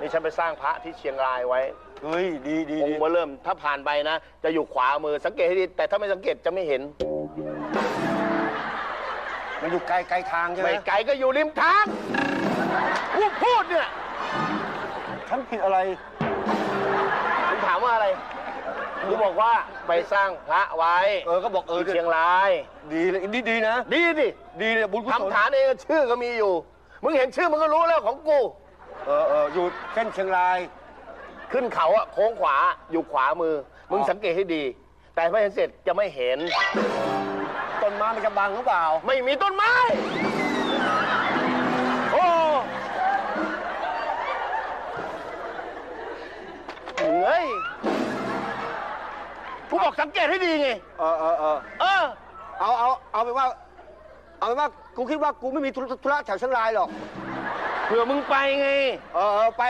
นี่ฉันไปสร้างพระที่เชียงรายไว้เฮ้ยดีดีองดีค์มาเริ่ม ถ้าผ่านไปนะ จะอยู่ขวามือสังเกตให้ดี แต่ถ้าไม่สังเกตจะไม่เห็น มันอยู่ไกลไกลทางใช่ไหมไม่ไกลก็อยู่ริมทางพูดพูดเนี่ยฉันผิดอะไรคุณถามว่าอะไรคุณบอกว่าไปสร้างพระไว้เออก็บอกเออที่เชียงราย ดีเลยดีดีนะ ดีดิ ดีเลยบุญกุศลทำฐานเองชื่อก็มีอยู่ มึงเห็นชื่อมึงก็รู้แล้วของกู เออเอออยู่เส้นเชียงราย ขึ้นเขาอะโค้งขวาอยู่ขวามือ มึงสังเกตให้ดี แต่ไม่เห็นเสร็จจะไม่เห็น ต้นไม้มันจะบังหรือเปล่า ไม่มีต้นไม้ โอ้เฮ้ยกูบอกสังเกตให้ดีไง เออเออเออเออ เอาเอาเอาไปนว่า เอาไปนว่ากูคิดว่ากูไม่มีธุระธุระแถวเชียงรายหรอก เผื่อมึงไปไง เออเออไป